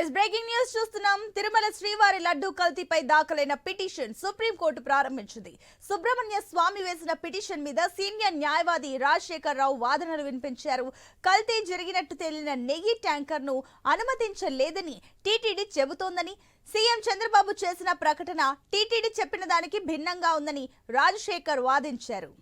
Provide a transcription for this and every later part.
Yes breaking news చూస్తున్నాం. తిరుమల శ్రీవారి లడ్డూ కల్తీపై దాఖలైన పిటిషన్ సుప్రీంకోర్టు ప్రారంభించింది. సుబ్రహ్మణ్య స్వామి వేసిన పిటిషన్ మీద సీనియర్ న్యాయవాది రాజశేఖర్ రావు వాదనలు వినిపించారు. కల్తీ జరిగినట్టు తేలిన నెయ్యి ట్యాంకర్ను అనుమతించలేదని టీటీడీ చెబుతోందని సీఎం చంద్రబాబు చేసిన ప్రకటన టీటీడీ చెప్పిన దానికి భిన్నంగా ఉందని రాజశేఖర్ వాదించారు.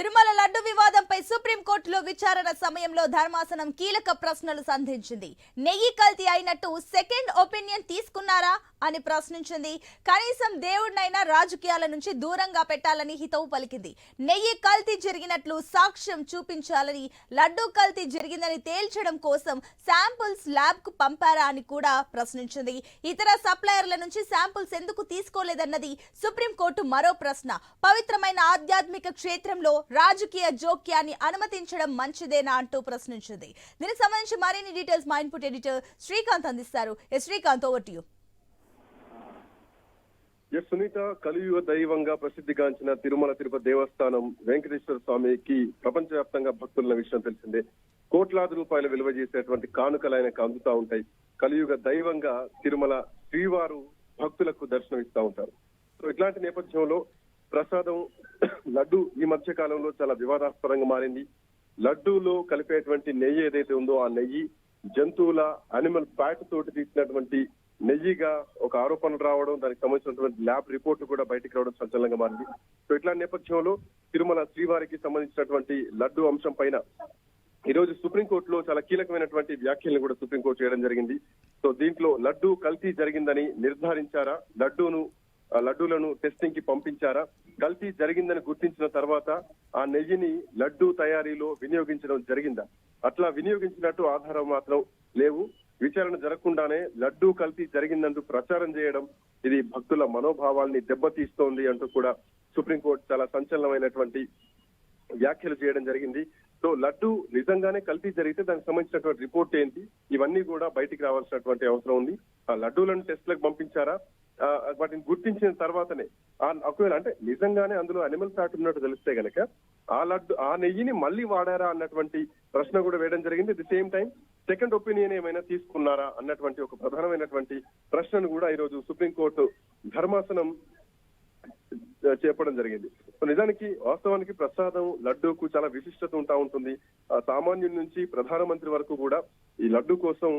తిరుమల లడ్డు వివాదంపై సుప్రీంకోర్టులో విచారణ సమయంలో ధర్మాసనం కీలక ప్రశ్నలు సంధించింది. నెయ్యి కల్తీ అయినట్టు సెకండ్ ఒపీనియన్ తీసుకున్నారా అని ప్రశ్నించింది. కనీసం దేవుడినైనా రాజకీయాల నుంచి దూరంగా పెట్టాలని హితవు పలికింది. నెయ్యి కల్తీ జరిగినట్లు సాక్ష్యం చూపించాలని లడ్డూ కల్తీ జరిగిందని తేల్చడం కోసం శాంపుల్స్ ల్యాబ్కు పంపారా అని కూడా ప్రశ్నించింది. ఇతర సప్లయర్ల నుంచి శాంపుల్స్ ఎందుకు తీసుకోలేదన్నది సుప్రీంకోర్టు మరో ప్రశ్న. పవిత్రమైన ఆధ్యాత్మిక క్షేత్రంలో రాజకీయ జోక్యాన్ని అనుమతించడం మంచిదేనా అంటూ ప్రశ్నించింది. దీనికి సంబంధించి మరిన్ని డీటెయిల్స్ మా ఇన్పుట్ ఎడిటర్ శ్రీకాంత్ అందిస్తారు. S Srikanth over to you S Sunitha కలియుగ దైవంగా ప్రసిద్ధిగాంచిన తిరుమల తిరుపతి దేవస్థానం వెంకటేశ్వర స్వామికి ప్రపంచవ్యాప్తంగా భక్తుల విషయం తెలిసిందే. కోట్లాది రూపాయలు విలువ చేసేటువంటి కానుకలు ఆయనకు అందుతా ఉంటాయి. కలియుగ దైవంగా తిరుమల శ్రీవారు భక్తులకు దర్శనం ఇస్తా ఉంటారు. సో ఇట్లాంటి నేపథ్యంలో ప్రసాదం లడ్డు ఈ మధ్య కాలంలో చాలా వివాదాస్పదంగా మారింది. లడ్డూలో కలిపేటువంటి నెయ్యి ఏదైతే ఉందో ఆ నెయ్యి జంతువుల అనిమల్ ఫ్యాట్ తోటి తీసినటువంటి నెయ్యిగా ఒక ఆరోపణలు రావడం దానికి సంబంధించినటువంటి ల్యాబ్ రిపోర్ట్ కూడా బయటికి రావడం సంచలనంగా మారింది. సో ఇట్లాంటి నేపథ్యంలో తిరుమల శ్రీవారికి సంబంధించినటువంటి లడ్డు అంశం పైన ఈ రోజు సుప్రీంకోర్టులో చాలా కీలకమైనటువంటి వ్యాఖ్యలను కూడా సుప్రీంకోర్టు చేయడం జరిగింది. సో దీంట్లో లడ్డు కల్తీ జరిగిందని నిర్ధారించారా? లడ్డూను లడ్డూలను టెస్టింగ్కి పంపించారా? కల్తీ జరిగిందని గుర్తించిన తర్వాత ఆ నెయ్యిని లడ్డు తయారీలో వినియోగించడం జరిగిందా? అట్లా వినియోగించినట్టు ఆధారం మాత్రం లేవు. విచారణ జరగకుండానే లడ్డు కల్తీ జరిగిందంటూ ప్రచారం చేయడం ఇది భక్తుల మనోభావాల్ని దెబ్బతీస్తోంది అంటూ కూడా సుప్రీంకోర్టు చాలా సంచలనమైనటువంటి వ్యాఖ్యలు చేయడం జరిగింది. సో లడ్డు నిజంగానే కల్తీ జరిగితే దానికి సంబంధించినటువంటి రిపోర్ట్ ఏంటి? ఇవన్నీ కూడా బయటికి రావాల్సినటువంటి అవసరం ఉంది. ఆ లడ్డూలను టెస్ట్లకు పంపించారా? వాటిని గుర్తించిన తర్వాతనే ఆ ఒకవేళ అంటే నిజంగానే అందులో అనిమల్ ఫ్యాట్ ఉన్నట్టు తెలిస్తే గనక ఆ లడ్డు ఆ నెయ్యిని మళ్ళీ వాడారా అన్నటువంటి ప్రశ్న కూడా వేయడం జరిగింది. The same time second opinion ఏమైనా తీసుకున్నారా అన్నటువంటి ఒక ప్రధానమైనటువంటి ప్రశ్నను కూడా ఈరోజు సుప్రీంకోర్టు ధర్మాసనం చెప్పడం జరిగింది. నిజానికి వాస్తవానికి ప్రసాదం లడ్డూకు చాలా విశిష్టత ఉంటా ఉంటుంది. ఆ సామాన్యుడి నుంచి ప్రధానమంత్రి వరకు కూడా ఈ లడ్డు కోసం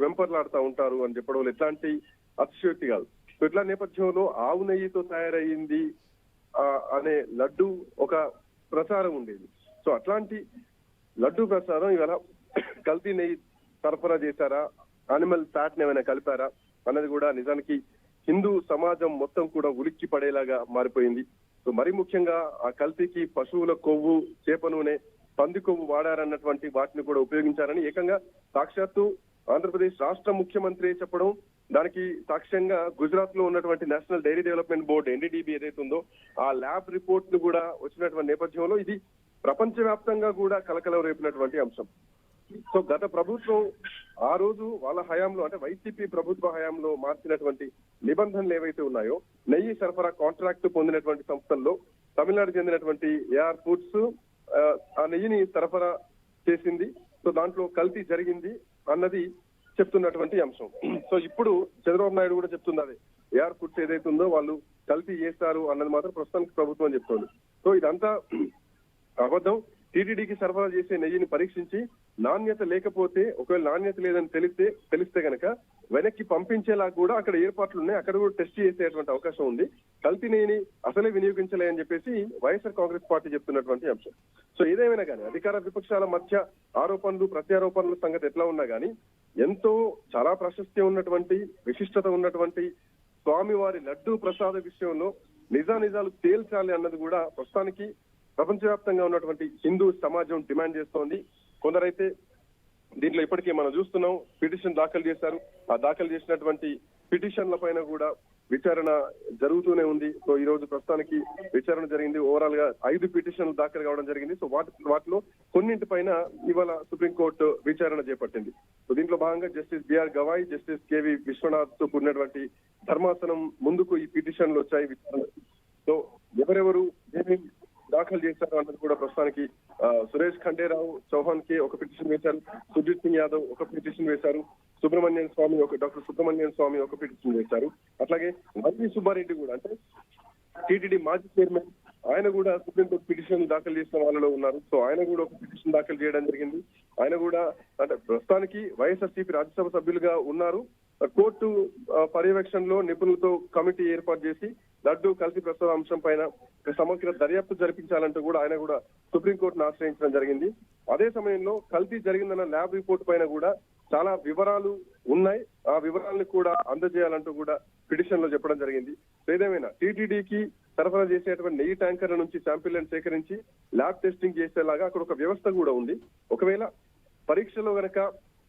వెంపర్లాడుతూ ఉంటారు అని చెప్పడం ఎట్లాంటి అతిశయోక్తి కాదు. సో ఇట్లా నేపథ్యంలో ఆవు నెయ్యితో తయారయ్యింది ఆ, అనే లడ్డు ఒక ప్రచారం ఉండేది. సో అట్లాంటి లడ్డు ప్రసారం ఇవాళ కల్తీ నెయ్యి సరఫరా చేశారా? అనిమల్ ఫ్యాట్ ఏమైనా కలిపారా? అన్నది కూడా నిజానికి హిందూ సమాజం మొత్తం కూడా ఉలిక్కి పడేలాగా మారిపోయింది. సో మరి ముఖ్యంగా ఆ కల్తీకి పశువుల కొవ్వు చేప నూనె పంది కొవ్వు వాడారన్నటువంటి వాటిని కూడా ఉపయోగించారని ఏకంగా సాక్షాత్తు ఆంధ్రప్రదేశ్ రాష్ట్ర ముఖ్యమంత్రి చెప్పడం దానికి సాక్ష్యంగా గుజరాత్లో ఉన్నటువంటి National Dairy Development Board NDDB ఏదైతే ఉందో ఆ ల్యాబ్ రిపోర్ట్ను కూడా వచ్చినటువంటి నేపథ్యంలో ఇది ప్రపంచవ్యాప్తంగా కూడా కలకలం రేపినటువంటి అంశం. సో గత ప్రభుత్వం ఆ రోజు వాళ్ళ హయాంలో అంటే వైసీపీ ప్రభుత్వ హయాంలో మార్చినటువంటి నిబంధనలు ఏవైతే ఉన్నాయో నెయ్యి సరఫరా కాంట్రాక్ట్ పొందినటువంటి సంస్థల్లో తమిళనాడు చెందినటువంటి ఏఆర్ ఫుడ్స్ ఆ, నెయ్యిని సరఫరా చేసింది. సో దాంట్లో కల్తీ జరిగింది అన్నది చెప్తున్నటువంటి అంశం. సో ఇప్పుడు చంద్రబాబు నాయుడు కూడా చెప్తున్నది ఏఆర్ ఫుడ్స్ ఏదైతే ఉందో వాళ్ళు కల్తీ చేస్తారు అన్నది మాత్రం ప్రస్తుతానికి ప్రభుత్వం చెప్తోంది. సో ఇదంతా అబద్ధం. టీటీడీకి సరఫరా చేసే నెయ్యిని పరీక్షించి నాణ్యత లేకపోతే ఒకవేళ నాణ్యత లేదని తెలిస్తే తెలిస్తే గనక వెనక్కి పంపించేలా కూడా అక్కడ ఏర్పాట్లు ఉన్నాయి. అక్కడ కూడా టెస్ట్ చేసేటువంటి అవకాశం ఉంది. కల్తీ నెయ్యిని అసలే వినియోగించలే అని చెప్పేసి వైఎస్ఆర్ కాంగ్రెస్ పార్టీ చెప్తున్నటువంటి అంశం. సో ఏదేమైనా కానీ అధికార విపక్షాల మధ్య ఆరోపణలు ప్రత్యారోపణల సంగతి ఎట్లా ఉన్నా కానీ ఎంతో చాలా ప్రాశస్త్యం ఉన్నటువంటి విశిష్టత ఉన్నటువంటి స్వామివారి లడ్డూ ప్రసాద విషయంలో నిజానిజాలు తేల్చాలి అన్నది కూడా ప్రస్తుతానికి ప్రపంచవ్యాప్తంగా ఉన్నటువంటి హిందూ సమాజం డిమాండ్ చేస్తోంది. కొందరైతే దీంట్లో ఇప్పటికే మనం చూస్తున్నాం పిటిషన్ దాఖలు చేశారు. ఆ దాఖలు చేసినటువంటి పిటిషన్ల పైన కూడా విచారణ జరుగుతూనే ఉంది. సో ఈ రోజు ప్రస్తుతానికి విచారణ జరిగింది. ఓవరాల్గా ఐదు పిటిషన్లు దాఖలు కావడం జరిగింది. సో వాటి వాటిలో కొన్నింటిపైన ఇవాళ సుప్రీంకోర్టు విచారణ చేపట్టింది. సో దీంట్లో భాగంగా justice BR Gavai justice KV విశ్వనాథ్తో కూడినటువంటి ధర్మాసనం ముందుకు ఈ పిటిషన్లు వచ్చాయి. విచారణ సో ఎవరెవరు ఏమేమి దాఖలు చేశారు అన్నది కూడా ప్రస్తుతానికి సురేష్ ఖండేరావు చౌహాన్కి ఒక పిటిషన్ వేశారు సుజిత్ సింగ్ యాదవ్ ఒక పిటిషన్ వేశారు సుబ్రహ్మణ్యం స్వామి ఒక డాక్టర్ సుబ్రహ్మణ్యం స్వామి ఒక పిటిషన్ వేశారు. అట్లాగే మల్లి సుబ్బారెడ్డి కూడా అంటే టీటీడీ మాజీ చైర్మన్ ఆయన కూడా సుప్రీంకోర్టు పిటిషన్ దాఖలు చేసిన వాళ్ళలో ఉన్నారు. సో ఆయన కూడా ఒక పిటిషన్ దాఖలు చేయడం జరిగింది. ఆయన కూడా అంటే ప్రస్తుతానికి వైఎస్ఆర్సీపీ రాజ్యసభ సభ్యులుగా ఉన్నారు. కోర్టు పర్యవేక్షణలో నిపుణులతో కమిటీ ఏర్పాటు చేసి లడ్డు కల్తీ ప్రస్తుత అంశం పైన సమగ్ర దర్యాప్తు జరిపించాలంటూ కూడా ఆయన కూడా సుప్రీంకోర్టును ఆశ్రయించడం జరిగింది. అదే సమయంలో కల్తీ జరిగిందన్న ల్యాబ్ రిపోర్ట్ పైన కూడా చాలా వివరాలు ఉన్నాయి. ఆ వివరాలను కూడా అందజేయాలంటూ కూడా పిటిషన్లో చెప్పడం జరిగింది. ఏదేమైనా టీటీడీకి సరఫరా చేసేటువంటి నెయ్యి ట్యాంకర్ల నుంచి శాంపిళ్ళను సేకరించి ల్యాబ్ టెస్టింగ్ చేసేలాగా అక్కడ ఒక వ్యవస్థ కూడా ఉంది. ఒకవేళ పరీక్షలో గనక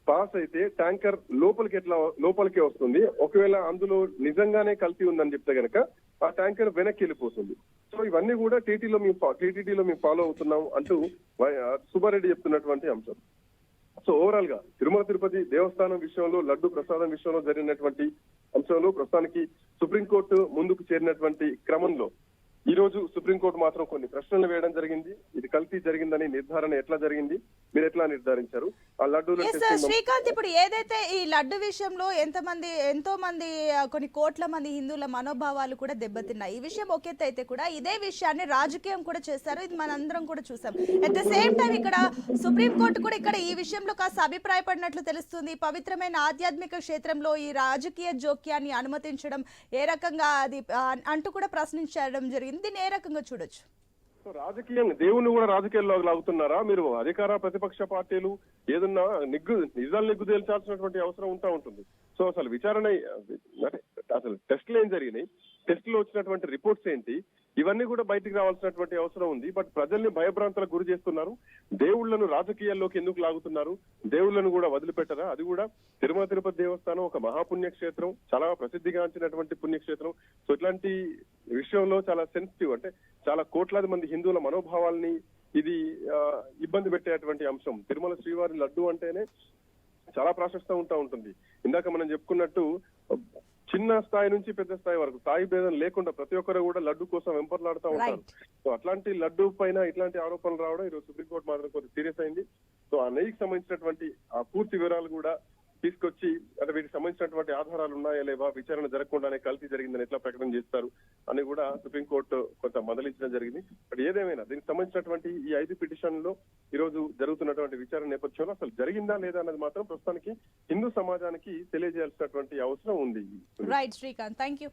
పాస్ అయితే ట్యాంకర్ లోపలికి ఎట్లా లోపలికే వస్తుంది. ఒకవేళ అందులో నిజంగానే కల్తీ ఉందని చెప్తే గనక ఆ ట్యాంకర్ వెనక్కి వెళ్ళిపోతుంది. సో ఇవన్నీ కూడా టీటీలో మేము టీటీడీలో మేము ఫాలో అవుతున్నాం అంటూ సుబ్బారెడ్డి చెప్తున్నటువంటి అంశం. సో ఓవరాల్గా తిరుమల తిరుపతి దేవస్థానం విషయంలో లడ్డు ప్రసాదం విషయంలో జరిగినటువంటి అంశంలో ప్రస్తుతానికి సుప్రీంకోర్టు ముందుకు చేరినటువంటి క్రమంలో ఈ రోజు సుప్రీంకోర్టు మాత్రం కొన్ని ప్రశ్నలు వేయడం జరిగింది. ఇది కల్తీ జరిగిందని నిర్ధారణ ఎట్లా జరిగింది? మీరు ఎట్లా నిర్ధారించారు? ఆ లడ్డూల శ్రీకాంత్ ఇప్పుడు ఏదైతే ఈ లడ్డు విషయంలో ఎంతమంది ఎంతో మంది కొన్ని కోట్ల మంది హిందువుల మనోభావాలు కూడా దెబ్బతిన్నాయి. ఈ విషయం ఒక ఎత్తు అయితే కూడా ఇదే విషయాన్ని రాజకీయం కూడా చేశారు ఇది మనందరం కూడా చూసాం. అట్ ద సేమ్ టైం ఇక్కడ సుప్రీంకోర్టు కూడా ఇక్కడ ఈ విషయంలో కాస్త అభిప్రాయపడినట్లు తెలుస్తుంది. పవిత్రమైన ఆధ్యాత్మిక క్షేత్రంలో ఈ రాజకీయ జోక్యాన్ని అనుమతించడం ఏ రకంగా అది అంటూ కూడా ప్రశ్నించడం జరిగింది. దీన్ని ఏ రకంగా చూడొచ్చు. రాజకీయం దేవుణ్ణి కూడా రాజకీయాల్లో లాగుతున్నారా? మీరు అధికార ప్రతిపక్ష పార్టీలు ఏదన్నా నిగ్గు నిజాలు నిగ్గు తేల్చాల్సినటువంటి అవసరం ఉంటా ఉంటుంది. సో అసలు విచారణ అసలు టెస్ట్లు ఏం జరిగినాయి? టెస్ట్లో వచ్చినటువంటి రిపోర్ట్స్ ఏంటి? ఇవన్నీ కూడా బయటికి రావాల్సినటువంటి అవసరం ఉంది. బట్ ప్రజల్ని భయభ్రాంతలకు గురి చేస్తున్నారు. దేవుళ్ళను రాజకీయాల్లోకి ఎందుకు లాగుతున్నారు? దేవుళ్ళను కూడా వదిలిపెట్టరా? అది కూడా తిరుమల తిరుపతి దేవస్థానం ఒక మహాపుణ్యక్షేత్రం చాలా ప్రసిద్ధిగాంచినటువంటి పుణ్యక్షేత్రం. సో ఇట్లాంటి విషయంలో చాలా సెన్సిటివ్ అంటే చాలా కోట్లాది మంది హిందువుల మనోభావాల్ని ఇది ఆ, ఇబ్బంది పెట్టేటువంటి అంశం. తిరుమల శ్రీవారి లడ్డు అంటేనే చాలా ప్రాశస్తం ఉంటా ఉంటుంది. ఇందాక మనం చెప్పుకున్నట్టు చిన్న స్థాయి నుంచి పెద్ద స్థాయి వరకు స్థాయి భేదం లేకుండా ప్రతి ఒక్కరు కూడా లడ్డు కోసం వెంపర్లాడుతూ ఉంటారు. సో అట్లాంటి లడ్డు పైన ఇట్లాంటి ఆరోపణలు రావడం ఈరోజు సుప్రీంకోర్టు మాత్రం కొంచెం సీరియస్ అయింది సో ఆ నెయ్యికి సంబంధించినటువంటి ఆ పూర్తి వివరాలు కూడా తీసుకొచ్చి అంటే వీటికి సంబంధించినటువంటి ఆధారాలు ఉన్నాయా లేవా విచారణ జరగకుండానే కల్తీ జరిగిందని ఎట్లా ప్రకటన చేస్తారు అని కూడా సుప్రీంకోర్టు కొంత మందలించడం జరిగింది. బట్ ఏదేమైనా దీనికి సంబంధించినటువంటి ఈ ఐదు పిటిషన్లో ఈ రోజు జరుగుతున్నటువంటి విచారణ నేపథ్యంలో అసలు జరిగిందా లేదా అన్నది మాత్రం ప్రస్తుతానికి హిందూ సమాజానికి తెలియజేయాల్సినటువంటి అవసరం ఉంది. Right Srikanth thank you